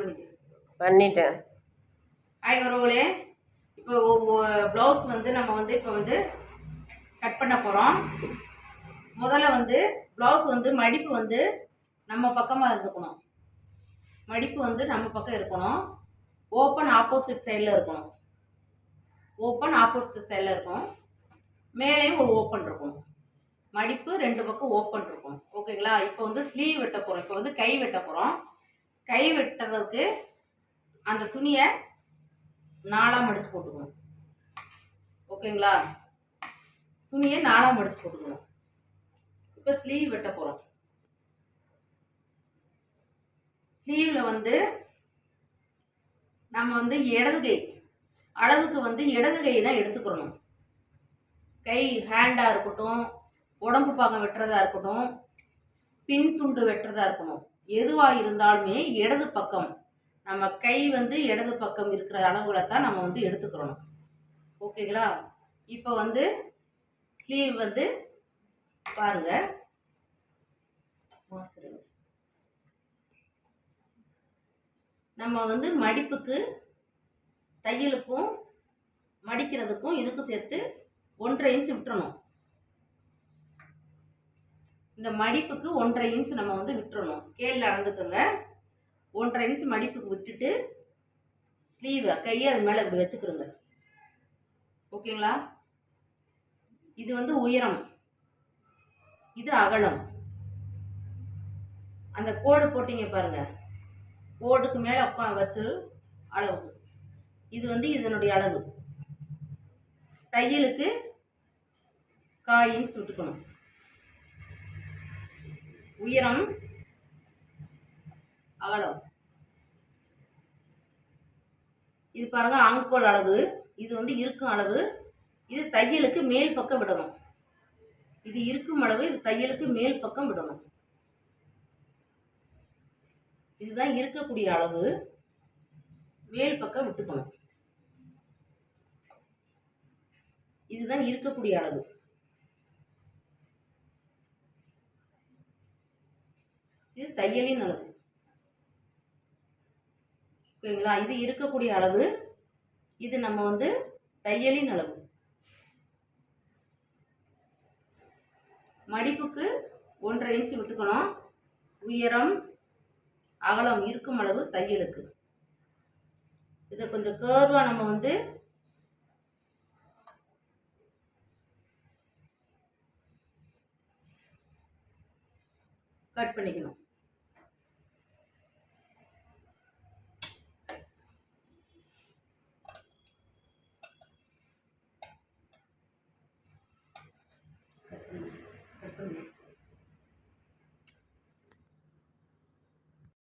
பண்ணிட்டேன். ஹாய் உறவுகளே. இப்போ ப்ளவுஸ் வந்து நம்ம வந்து இப்போ வந்து கட் பண்ண போகிறோம் முதல்ல வந்து ப்ளவுஸ் வந்து மடிப்பு வந்து நம்ம பக்கமாக இருந்துக்கணும் மடிப்பு வந்து நம்ம பக்கம் இருக்கணும். ஓப்பன் ஆப்போசிட் சைடில் இருக்கணும். ஓப்பன் ஆப்போசிட் சைடில் இருக்கும் மேலேயும் ஒரு ஓப்பன் இருக்கும். மடிப்பு ரெண்டு பக்கம் ஓப்பன் இருக்கும். ஓகேங்களா இப்போ வந்து ஸ்லீவ் வெட்ட போகிறோம் இப்போ வந்து கை வெட்ட போகிறோம் கை வெட்டுறதுக்கு அந்த துணியை நாளாக மடித்து போட்டுக்கணும். ஓகேங்களா? துணியை நாளாக மடித்து போட்டுக்கணும். இப்போ ஸ்லீவ் வெட்ட போகிறோம் ஸ்லீவில் வந்து நம்ம வந்து இடது கை அளவுக்கு வந்து இடது கை தான் எடுத்துக்கிறணும் கை ஹேண்டாக இருக்கட்டும் உடம்பு பாகம் வெட்டுறதா இருக்கட்டும் பின் துண்டு வெட்டுறதா இருக்கணும். எதுவாக இருந்தாலுமே இடது பக்கம். நம்ம கை வந்து இடது பக்கம் இருக்கிற அளவில் தான் நம்ம வந்து எடுத்துக்கிறோம் ஓகேங்களா? இப்போ வந்து ஸ்லீவ் வந்து பாருங்கள் நம்ம வந்து மடிப்புக்கு தையலுக்கும் மடிக்கிறதுக்கும் இதுக்கும் சேர்த்து ஒன்றரை இன்ச் விட்டுறணும். இந்த மடிப்புக்கு ஒன்றரை இன்ச் நம்ம வந்து விட்டுறணும். ஸ்கேலில் அளந்துக்கோங்க. ஒன்றரை இன்ச் மடிப்புக்கு விட்டுட்டு ஸ்லீவை கையை அது மேலே இப்படி வச்சுக்கிறோங்க ஓகேங்களா இது வந்து உயரம். இது அகலம். அந்த கோடு போட்டிங்க பாருங்கள் கோடுக்கு மேலே உட்கா வச்சு அளவு. இது வந்து இதனுடைய அளவு. தையலுக்கு காயின்னு இன்ச் விட்டுக்கணும். உயரம் அகலம். இது பாருங்க ஆங்கோல் அளவு. இது வந்து இருக்கும் அளவு. இது தையலுக்கு மேல் பக்கம் விடணும். இது இருக்கும் அளவு இது தையலுக்கு மேல் பக்கம் விடணும். இதுதான் இருக்கக்கூடிய அளவு. மேல் பக்கம் விட்டுக்கணும். இதுதான் இருக்கக்கூடிய அளவு இது தையலின் அளவு. ஓகேங்களா? இது இருக்கக்கூடிய அளவு. இது நம்ம வந்து தையலின் அளவு. மடிப்புக்கு ஒன்றரை இன்ச்சு விட்டுக்கணும். உயரம் அகலம் இருக்கும் அளவு தையலுக்கு. இதை கொஞ்சம் கேர்வாக நம்ம வந்து கட் பண்ணிக்கணும்.